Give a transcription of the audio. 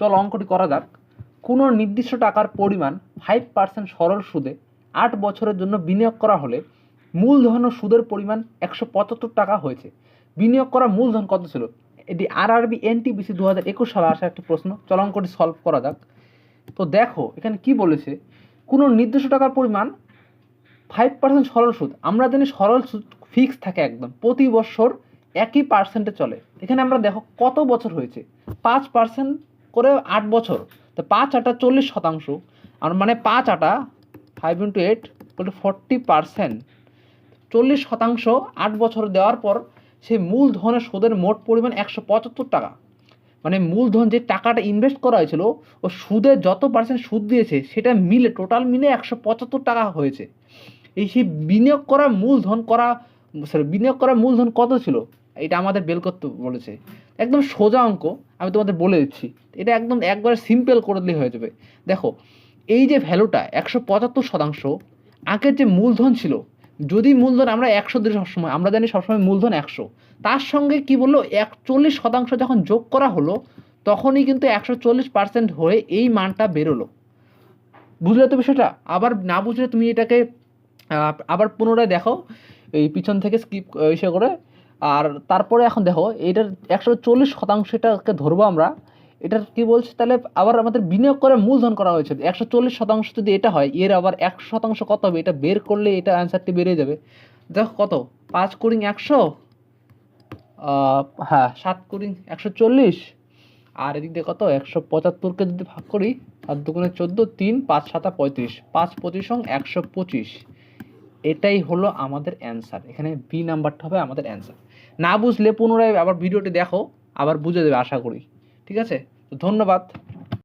চল অঙ্কটি করা যাক। কোনো নির্দিষ্ট টাকার পরিমাণ ফাইভ পার্সেন্ট সরল সুদে আট বছরের জন্য বিনিয়োগ করা হলে মূলধন ও সুদের পরিমাণ একশো পঁচাত্তর টাকা হয়েছে। বিনিয়োগ করা মূলধন কত ছিল? এটি আর আরবি এনটিবিসি দু হাজার একুশ সালে আসা একটি প্রশ্ন। চল অঙ্কটি সলভ করা যাক। তো দেখো, এখানে কি বলেছে? কোনো নির্দিষ্ট টাকার পরিমাণ ফাইভ পার্সেন্ট সরল সুদ, আমরা জানি সরল সুদ ফিক্স থাকে একদম, প্রতি বছর একই পার্সেন্টে চলে। এখানে আমরা দেখো কত বছর হয়েছে? পাঁচ পার্সেন্ট করে আট বছর। তো পাঁচ আটা চল্লিশ শতাংশ। আর মানে পাঁচ আটা five into eight forty percent চল্লিশ শতাংশ আট বছর দেওয়ার পর সেই মূলধনের সুদের মোট পরিমাণ একশো পঁচাত্তর টাকা। মানে মূলধন যে টাকাটা ইনভেস্ট করা হয়েছিল, ও সুদের যত পার্সেন্ট সুদ দিয়েছে, সেটা মিলে টোটাল মিলে একশো পঁচাত্তর টাকা হয়েছে। এই সেই বিনিয়োগ করা মূলধন করা সরি বিনিয়োগ করা মূলধন কত ছিল? এটা আমাদের বের করতে বলেছে। একদম সোজা অঙ্ক, আমি তোমাদের বলে দিচ্ছি। এটা একদম একবারে সিম্পল করে দিলেই হয়ে যাবে। দেখো, এই যে ভ্যালুটা একশো পঁচাত্তর শতাংশ, আগের যে মূলধন ছিল, যদি মূলধন আমরা একশো দিই সবসময়, আমরা জানি সবসময় মূলধন একশো। তার সঙ্গে কি বলল? একচল্লিশ শতাংশ যখন যোগ করা হলো, তখনই কিন্তু একশো চল্লিশ পার্সেন্ট হয়ে এই মানটা বেরোলো। বুঝলে তো বিষয়টা? আবার না বুঝলে তুমি এটাকে আবার পুনরায় দেখো এই পিছন থেকে স্কিপ ইসে করে। আর তারপরে এখন দেখো, এটার একশো চল্লিশ শতাংশ এটাকে ধরবো আমরা, এটার কি বলছে তাহলে আবার আমাদের বিনিয়োগ করে মূলধন করা হয়েছে। একশো চল্লিশ শতাংশ যদি এটা হয়, এর আবার একশো শতাংশ কত হবে? এটা বের করলে এটা অ্যান্সারটি বেড়ে যাবে। দেখো কত? পাঁচ কুড়ি একশো? হ্যাঁ সাত কুড়ি একশো চল্লিশ। আর এদিক দিয়ে কত? একশো পঁচাত্তরকে যদি ভাগ করি সাত দুগুণে চোদ্দ, তিন, পাঁচ, সাতা পঁয়ত্রিশ। পাঁচ, পঁচিশ একশো পঁচিশ। এটাই হলো আমাদের অ্যান্সার এখানে বি নাম্বারটা হবে আমাদের অ্যান্সার না বুঝলে পুনরায় আবার ভিডিওটি দেখো, আবার বুঝে দেবে, আশা করি। ঠিক আছে? তো ধন্যবাদ।